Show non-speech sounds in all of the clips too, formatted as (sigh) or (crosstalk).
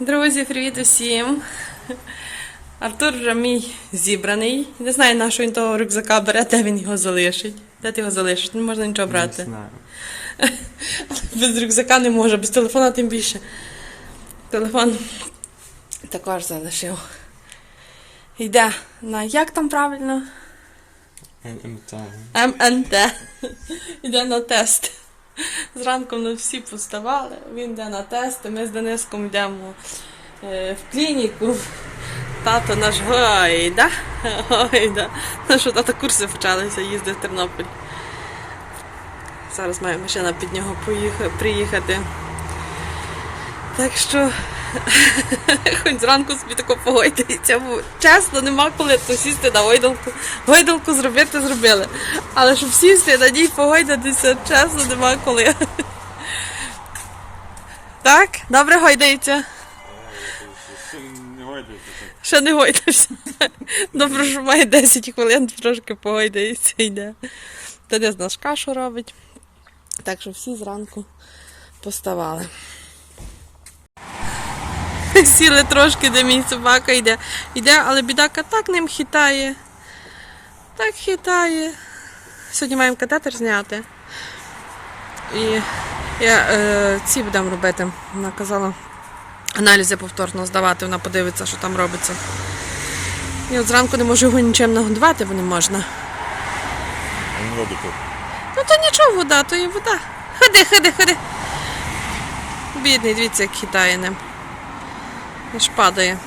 Друзі, привіт усім. Артур вже мій зібраний. Не знаю, на що він того рюкзака бере, де він його залишить. Де ти його залишиш? Не можна нічого брати. Не знаю. (laughs) Без рюкзака не може, без телефона тим більше. Телефон також залишив. Йде на як там правильно? ММТ. МНТ. (laughs) Йде на тест. Зранку ми всі поставали, він йде на тести, ми з Дениском йдемо е, в клініку. Тато наш гойда. Гойда. Ну що, тато курси почалися, їздив в Тернопіль. Зараз має машина під нього поїхати, приїхати. Так що (laughs) хоч зранку собі тако погойдається, чесно, нема коли то сісти на гойдалку. Гойдалку зробити зробили. Але щоб сісти на ній погойдатися, чесно, нема коли. (laughs) Так? Добре гойдається? Не Ще не гойдався. Добре, що має 10 хвилин, трошки погойдається йде. Денис наш кашу робить. Так що всі зранку поставали. (laughs) Сіли трошки, де мій собака йде. Йде, але бідака так ним хитає. Так хитає. Сьогодні маємо катетер зняти. І я е, ці будемо робити. Вона казала аналізи повторно здавати, вона подивиться, що там робиться. І от зранку не можу його нічим нагодувати, бо не можна. Ну то нічого, вода, то є вода. Ходи, ходи, ходи. Бідний, дивіться, як хитає ним. Аж падає.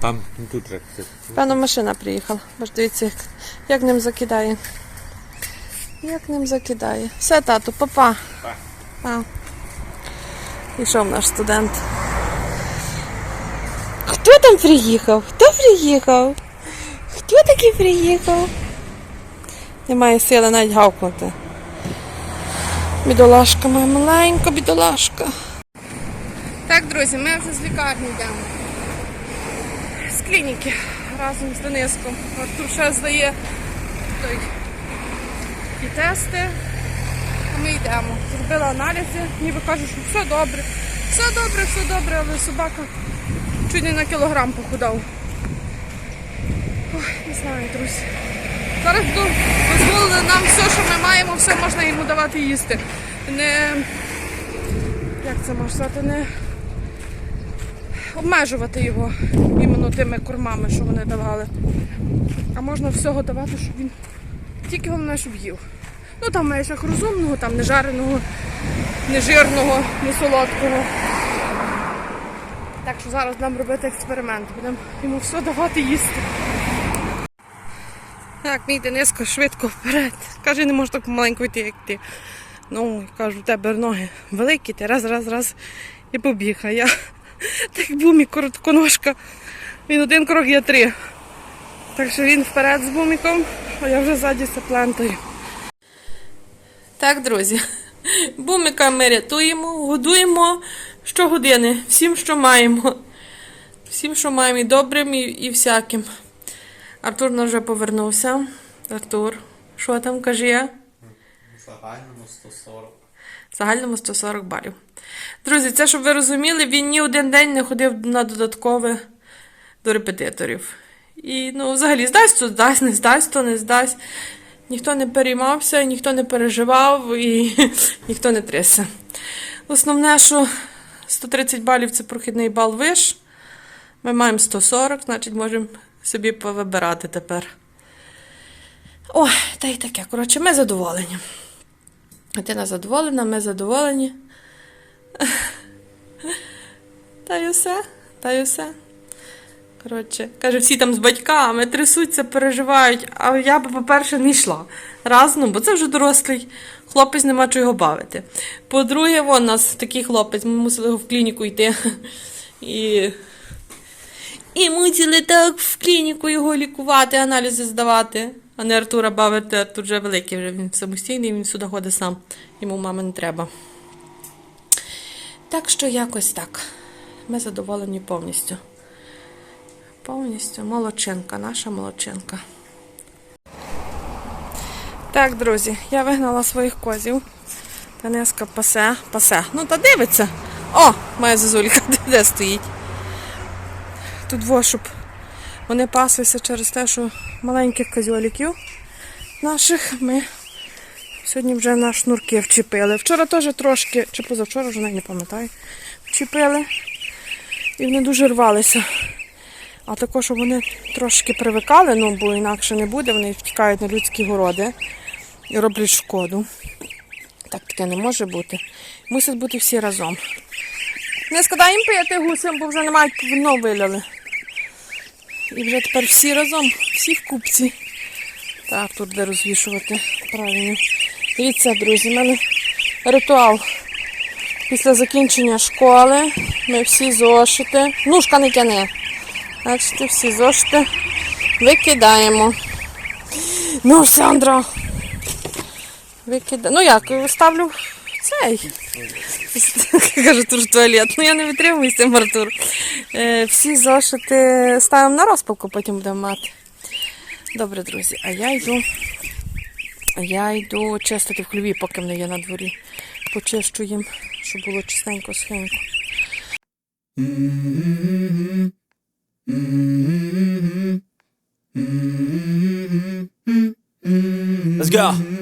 Там тут же. Певно, машина приїхала. Бо ж дивіться, як, як ним закидає. Як ним закидає. Все, тату, папа. А. Пішов наш студент. Хто там приїхав? Хто приїхав? Хто такий приїхав? Немає сили навіть гавкнути. Бідолашка моя маленька бідолашка. Так, друзі, ми вже з лікарні йдемо з клініки разом з Дениском. Артур ще здає той, ті тести, а ми йдемо. Зробила аналізи, ніби кажуть, що все добре. Все добре, все добре, але собака чуть не на кілограм похудав. Ой, не знаю, друзі. Зараз дозволили нам все, що ми маємо, все можна йому давати їсти. Не, як це можна сказати, не обмежувати його іменно тими кормами, що вони давали. А можна всього давати, щоб він тільки головне, щоб їв. Ну там як розумного, там не жареного, не жирного, не солодкого. Так що зараз будемо робити експеримент. Будемо йому все давати їсти. Так, мій Дениско швидко вперед. Каже, не можеш так помаленьку йти, як ти. Ну, кажу, у тебе ноги великі, ти раз, раз, раз і побіг. А я так бумі коротконожка. Він один крок, я три. Так що він вперед з буміком, а я вже ззаді саплентою. Так, друзі. Буміка ми рятуємо, годуємо щогодини, всім, що маємо. Всім, що маємо, і добрим, і, і всяким. Артур вже повернувся. Артур, що там каже? В загальному 140. Загальному 140 балів. Друзі, це щоб ви розуміли, він ні один день не ходив на додаткове до репетиторів. І ну, взагалі, здасть, то здасть, не здасть, то не здасть. Ніхто не переймався, ніхто не переживав і (laughs) ніхто не трясся. Основне, що 130 балів це прохідний бал виш. Ми маємо 140, значить можемо собі повибирати тепер. Ой, та й таке. Коротше, ми задоволені. Дитина задоволена, ми задоволені. Та й усе, та й усе. Коротше, каже, всі там з батьками трясуться, переживають, а я би, по-перше, не йшла. Раз, ну, бо це вже дорослий хлопець, нема чого його бавити. По-друге, вон нас такий хлопець, ми мусили його в клініку йти. І, і мусили так в клініку його лікувати, аналізи здавати. А не Артура бавити, Артур вже великий, вже він самостійний, він сюди ходить сам. Йому мами не треба. Так що якось так. Ми задоволені повністю. Повністю молодчинка, наша молодчинка. Так, друзі, я вигнала своїх козів. Танеска пасе, пасе. Ну та дивиться. О, моя зазулька, (laughs) де, стоїть? Тут во, щоб вони паслися через те, що маленьких козьоліків наших ми сьогодні вже на шнурки вчепили. Вчора теж трошки, чи позавчора вже навіть не пам'ятаю, вчепили. І вони дуже рвалися. А також, щоб вони трошки привикали, ну бо інакше не буде, вони втікають на людські городи і роблять шкоду. Так таке не може бути. Мусять бути всі разом. Не складай їм пити гусям, бо вже не мають вино виляли. І вже тепер всі разом, всі в купці. Так, тут де розвішувати. Правильно. Дивіться, друзі, в мене ритуал. Після закінчення школи ми всі зошити. Нушка не тяне. Бачите, всі зошити викидаємо. Ну, Сандра. Викида... Ну як, ставлю в цей. Кажу, тут туалет. Ну я не витримую з цим. Е, всі зошити ставимо на розпалку, потім будемо мати. Добре, друзі, а я йду. Я йду чистити в хліві, поки мене є на дворі. Почищу їм, щоб було чистенько сухенько. Let's go.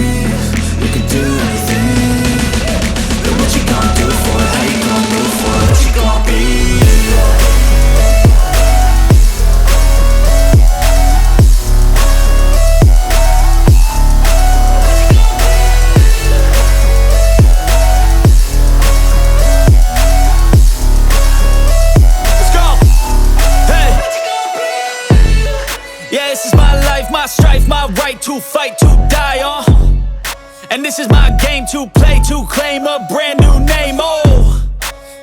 Yeah, this is my life, my strife, my right to fight, to die on. And this is my game to play, to claim a brand new name. Oh.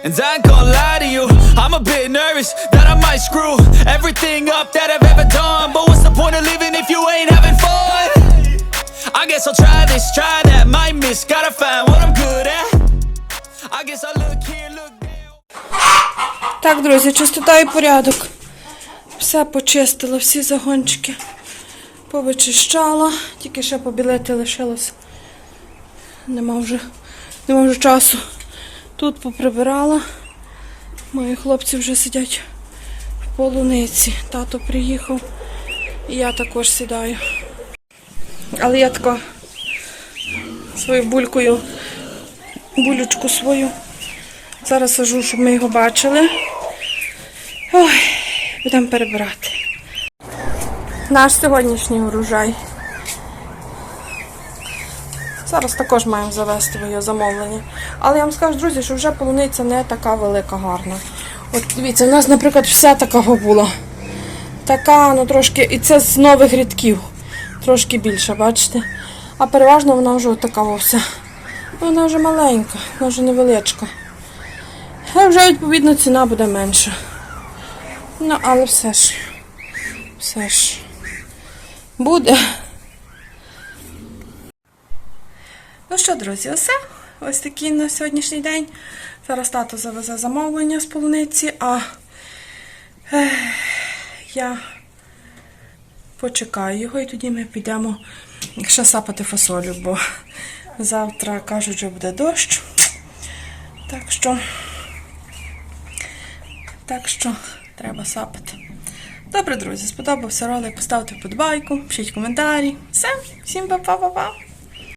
And I ain't gonna lie to you, I'm a bit nervous that I might screw everything up that I've ever done. But what's the point of living if you ain't having fun? I guess I'll try this, try that, might miss, gotta find what I'm good at. I guess I look here, look there. Так, друзі, чистота і порядок. Все почистила, всі загончики повичищала, тільки ще побілити лишилось. Нема вже, нема вже часу. Тут поприбирала. Мої хлопці вже сидять в полуниці. Тато приїхав. І я також сідаю. Але я така свою булькою, булючку свою. Зараз сажу, щоб ми його бачили. Ой, будемо перебирати. Наш сьогоднішній урожай. Зараз також маємо завести моє замовлення. Але я вам скажу, друзі, що вже полуниця не така велика гарна. От дивіться, у нас, наприклад, вся такого була. Така, ну трошки, і це з нових рядків. Трошки більше, бачите? А переважно вона вже така вся. Вона вже маленька, вона вже невеличка. А вже, відповідно, ціна буде менша. Ну, але все ж. Все ж. Буде. Ну що, друзі, усе. Ось такий на сьогоднішній день. Зараз тато завезе замовлення з полуниці, а ех, я почекаю його і тоді ми підемо ще сапати фасолю, бо завтра кажуть, що буде дощ. Так що. Так що треба сапати. Добре, друзі, сподобався ролик, поставте вподобайку, пишіть коментарі. Все, всім па-па-па-па.